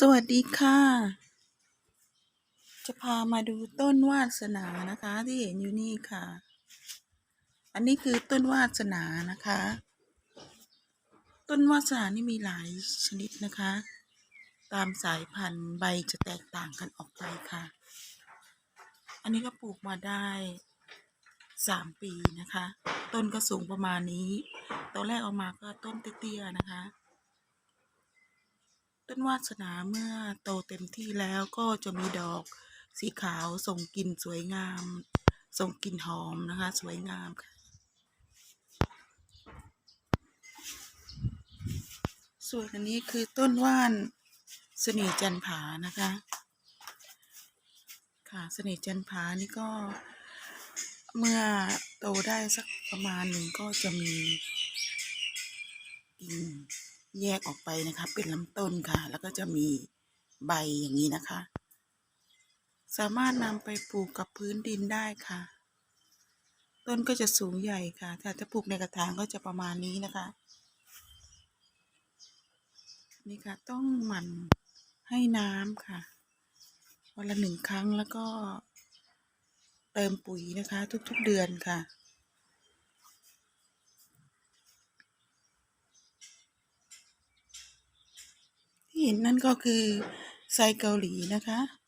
สวัสดีค่ะ จะพามาดูต้นวาสนานะคะ ที่เห็นอยู่นี่ค่ะ อันนี้คือต้นวาสนานะคะ ต้นวาสนานี่มีหลายชนิดนะคะ ตามสายพันธุ์ใบจะแตกต่างกันออกไปค่ะ อันนี้ก็ปลูกมาได้สามปีนะคะ ต้นก็สูงประมาณนี้ ตอนแรกเอามาก็ต้นเตี้ยๆนะคะ ต้นวาสนาเมื่อโตเต็มที่แล้วก็จะมีดอกสีขาวส่งกลิ่นสวยงาม ส่งกลิ่นหอมนะคะ สวยงามค่ะ ส่วนอันนี้คือต้นว่านเสน่ห์จันผานะคะ ค่ะเสน่ห์จันผานี่ก็เมื่อโตได้สักประมาณหนึ่งก็จะมีกิ่ง แยกออกไปนะคะ เป็นลำต้นค่ะ แล้วก็จะมีใบอย่างนี้นะคะ สามารถนำไปปลูกกับพื้นดินได้ค่ะ ต้นก็จะสูงใหญ่ค่ะ ถ้าจะปลูกในกระถางก็จะประมาณนี้นะคะ นี่ค่ะต้องหมั่นให้น้ำค่ะ วันละหนึ่งครั้งแล้วก็เติมปุ๋ยนะคะ ทุกๆเดือนค่ะ ที่เห็น นั่นก็คือไซเกาหลีนะคะ